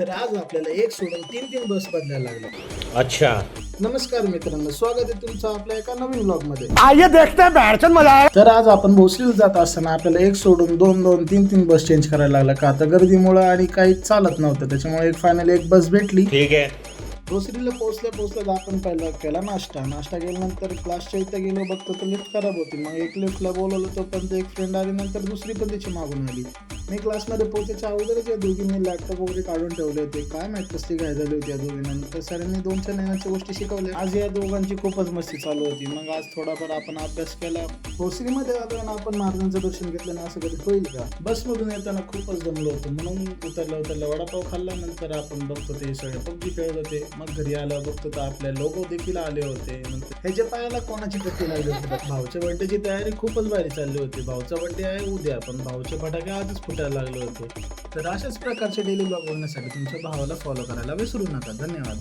तर आज आपल्याला एक सोडून तीन तीन बस बदलायला लागल्या अच्छा. नमस्कार मित्रांनो स्वागत आहे तुमचं आपल्या एका नवीन ब्लॉगमध्ये आइए देखते हैं आया तर आज आपण भोसरीला जात असताना आपल्याला एक सोडून दोन दोन तीन तीन बस चेंज करायला लागला. का तर गर्दीमुळे आणि काही चालत नव्हतं त्याच्यामुळे एक फायनली एक बस भेटली. ठीक है भोसरीला पोहोचल्या पोहोचल्या आपण पहिला केला नाश्ता. नाश्ता केल्यानंतर क्लासच्या इथं गेलो बघतो तर लिफ्ट खराब होती. मग एक लिफ्टला बोलवलं तोपर्यंत एक फ्रेंड आली नंतर दुसरी पण त्याची मागून आली. मी क्लासमध्ये पोहोचायच्या अगोदरच या दोघींनी लॅपटॉप वगैरे काढून ठेवले होते. काय माहीत कसली घ्यायला झाली होती या दोघींना. नंतर सरांनी दोन चार नेण्याच्या गोष्टी शिकवल्या. आज या दोघांची खूपच मस्ती चालू होती. मग आज थोडाफार आपण अभ्यास केला. भोसरीमध्ये आलो आपण महाराजांचं दर्शन घेतलं ना असं कधी होईल का? बसमधून येताना खूपच जमलो होतो. म्हणून उतरलं उतरलं वडापाव खाल्ला. नंतर आपण बघतो ते सगळे पबजी खेळत होते. मग घरी आलं बघतो तर आपल्या लोगो देखील आले होते. नंतर ह्याच्या पायाला कोणाची पट्टी लागली होती? भाऊच्या बड्डेची तयारी खूपच भारी चालली होती. भाऊचा बड्डे आहे उद्या. पण भाऊचे फटाके आजच भेटायला लागले होते. तर अशाच प्रकारचे डेली ब्लॉग बघण्यासाठी तुमच्या भावाला फॉलो करायला विसरू नका. धन्यवाद.